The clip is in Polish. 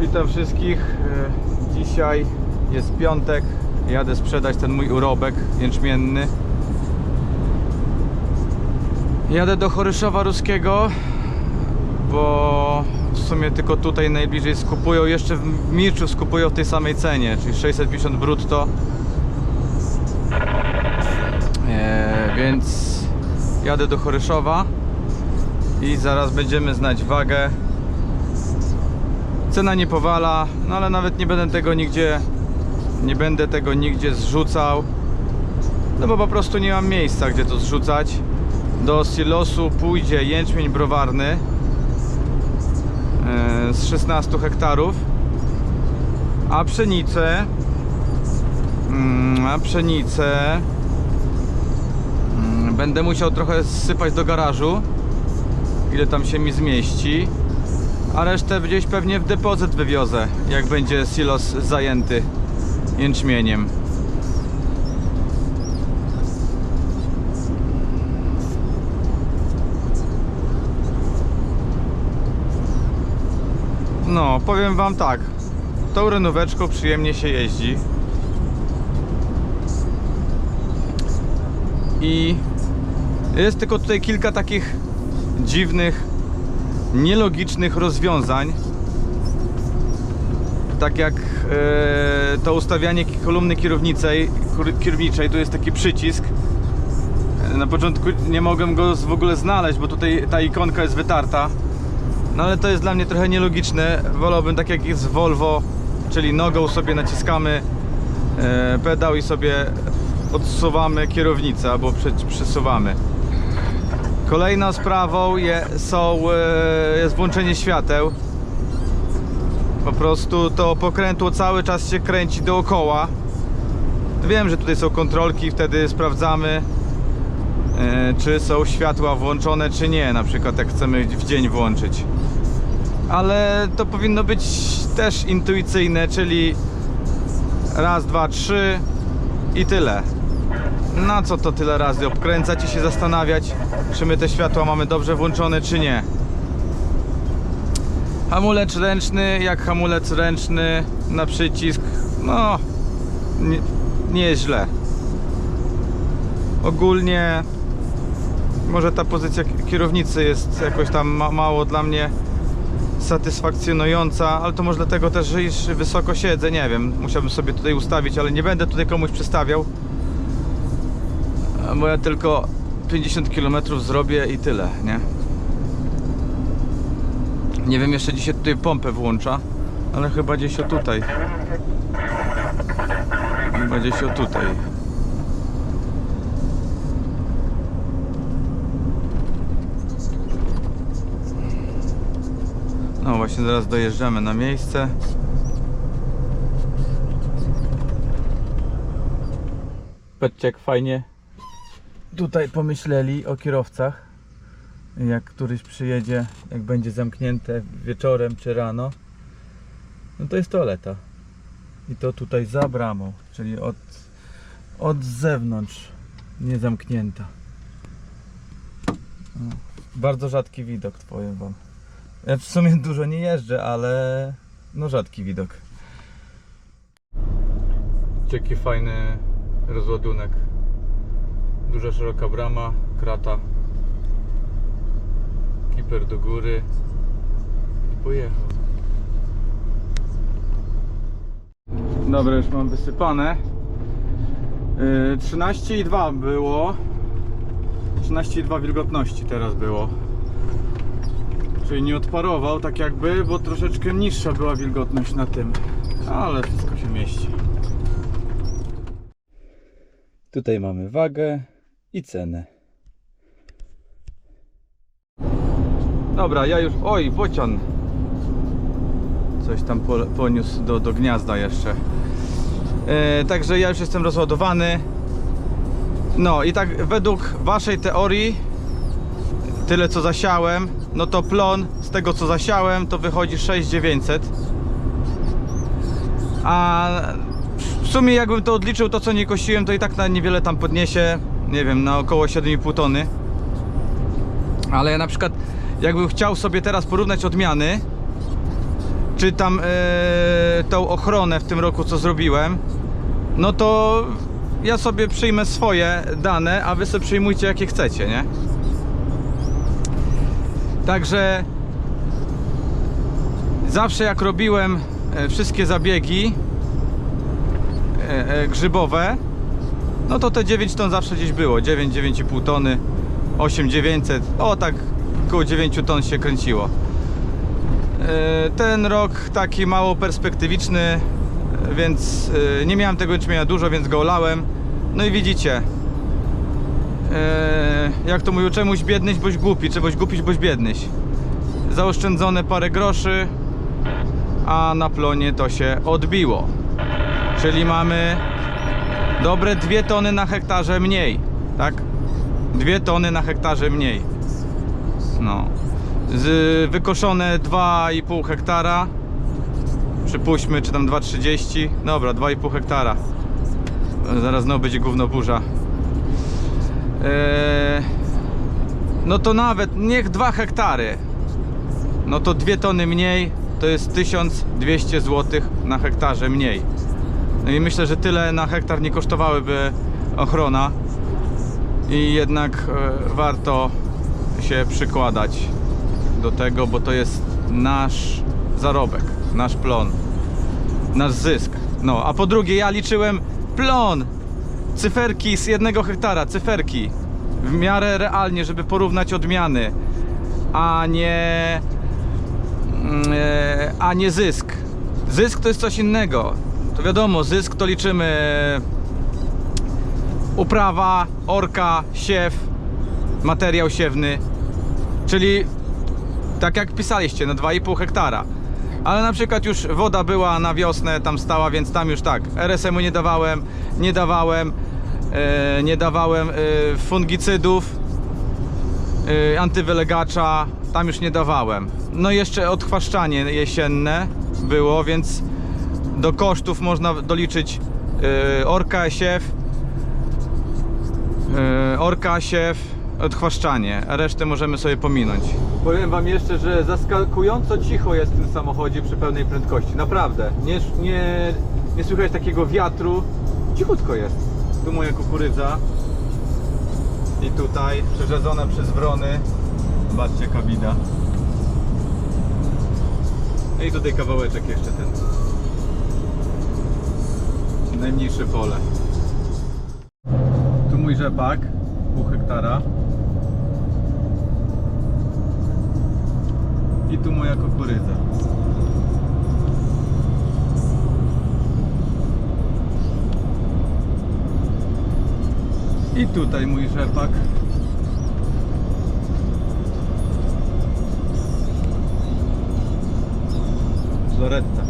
Witam wszystkich. E, Dzisiaj jest piątek. Jadę sprzedać ten mój urobek jęczmienny. Jadę do Choryszowa Ruskiego, bo w sumie tylko tutaj najbliżej skupują. Jeszcze w Mirczu skupują w tej samej cenie, czyli 650 brutto. E, więc jadę do Choryszowa i zaraz będziemy znać wagę. Cena nie powala, no ale nawet nie będę tego nigdzie nie będę tego nigdzie zrzucał. No bo po prostu nie mam miejsca, gdzie to zrzucać. Do silosu pójdzie jęczmień browarny e, z 16 hektarów, a pszenicę mm, a pszenicę mm, będę musiał trochę zsypać do garażu ile tam się mi zmieści a resztę gdzieś pewnie w depozyt wywiozę, jak będzie silos zajęty jęczmieniem. No, powiem wam tak. Tą renóweczką przyjemnie się jeździ. I jest tylko tutaj kilka takich dziwnych nielogicznych rozwiązań. Tak jak e, to ustawianie kolumny kierowniczej, kierowniczej, tu jest taki przycisk. E, Na początku nie mogłem go w ogóle znaleźć, bo tutaj ta ikonka jest wytarta. No ale to jest dla mnie trochę nielogiczne. Wolałbym tak jak jest Volvo, czyli nogą sobie naciskamy e, pedał i sobie odsuwamy kierownicę albo prze- przesuwamy. Kolejną sprawą je, są, e, jest włączenie świateł. Po prostu to pokrętło cały czas się kręci dookoła. Wiem, że tutaj są kontrolki, wtedy sprawdzamy, e, czy są światła włączone, czy nie. Na przykład jak chcemy w dzień włączyć. Ale to powinno być też intuicyjne, czyli raz, dwa, trzy i tyle. Na co to tyle razy obkręcać i się zastanawiać, czy my te światła mamy dobrze włączone, czy nie. Hamulec ręczny, jak hamulec ręczny na przycisk, no nie, nie. Ogólnie może ta pozycja ki- kierownicy jest jakoś tam ma mało dla mnie satysfakcjonująca, ale to może dlatego też, że iż wysoko siedzę, nie wiem, musiałbym sobie tutaj ustawić, ale nie będę tutaj komuś przestawiał bo ja tylko 50 km zrobię i tyle, nie? Nie wiem, jeszcze dzisiaj tutaj pompę włącza, ale chyba gdzieś o tutaj. Chyba gdzieś o tutaj. No właśnie zaraz dojeżdżamy na miejsce. Patrzcie jak fajnie tutaj pomyśleli o kierowcach. Jak któryś przyjedzie, jak będzie zamknięte wieczorem czy rano, no to jest toaleta. I to tutaj za bramą, czyli od, od zewnątrz, nie zamknięta. No, bardzo rzadki widok, powiem wam. Ja w sumie dużo nie jeżdżę, ale no rzadki widok. Jaki fajny rozładunek. Duża, szeroka brama, krata. Kiper do góry. I pojechał. Dobra, już mam wysypane. Yy, 13,2 było. 13,2 wilgotności teraz było. Czyli nie odparował tak jakby, bo troszeczkę niższa była wilgotność na tym. Ale wszystko się mieści. Tutaj mamy wagę i cenę. Dobra, ja już. Oj, bocian. Coś tam po, poniósł do, do gniazda jeszcze. E, także ja już jestem rozładowany. No i tak według waszej teorii, tyle co zasiałem, no to plon z tego co zasiałem to wychodzi 6900. A w sumie jakbym to odliczył to co nie kosiłem to i tak na niewiele tam podniesie nie wiem na około 7,5 tony ale na przykład jakbym chciał sobie teraz porównać odmiany czytam e, tą ochronę w tym roku, co zrobiłem, no to ja sobie przyjmę swoje dane, a wy sobie przyjmujcie jakie chcecie, nie? Także zawsze jak robiłem e, wszystkie zabiegi e, grzybowe, no to te 9 ton zawsze gdzieś było. 9, 9,5 tony, 8, 900, o tak około 9 ton się kręciło. E, Ten rok taki mało perspektywiczny, więc e, nie miałem tego jęczmienia dużo, więc go olałem. No i widzicie, e, jak to mówił, czemuś biednyś, boś głupi, czemuś głupiś, boś biednyś. Zaoszczędzone parę groszy, a na plonie to się odbiło. Czyli mamy dobre 2 tony na hektarze mniej, tak? 2 tony na hektarze mniej. No. Z wykoszone 2,5 hektara. Przypuśćmy, czy tam 2,30. Dobra, 2,5 hektara. Zaraz znowu będzie gówno burza. Eee, no to nawet niech 2 hektary. No to 2 tony mniej to jest 1200 zł na hektarze mniej. No i myślę, że tyle na hektar nie kosztowałyby ochrona. I jednak e, warto się przykładać do tego, bo to jest nasz zarobek, nasz plon, nasz zysk. No, a po drugie, ja liczyłem plon, cyferki z jednego hektara, cyferki, w miarę realnie, żeby porównać odmiany, a nie, mm, e, a nie zysk. Zysk to jest coś innego. To wiadomo, zysk to liczymy uprawa, orka, siew, materiał siewny, czyli tak jak pisaliście, na 2,5 hektara. Ale na przykład już woda była na wiosnę, tam stała, więc tam już tak. RSM-u nie dawałem, nie dawałem, e, nie dawałem e, fungicydów, e, antywylegacza, tam już nie dawałem. No i jeszcze odchwaszczanie jesienne było, więc do kosztów można doliczyć e, orka, siew, e, orka, siew, odchwaszczanie, a resztę możemy sobie pominąć. Powiem wam jeszcze, że zaskakująco cicho jest w tym samochodzie przy pełnej prędkości. Naprawdę. Nie, nie, nie słychać takiego wiatru. Cichutko jest. Tu moja kukurydza. I tutaj przerzedzona przez wrony. Zobaczcie kabina. No i tutaj kawałeczek jeszcze ten. Najmniejsze pole. Tu mój rzepak, pół hektara. I tu moja kukurydza. I tutaj mój rzepak. Loretta.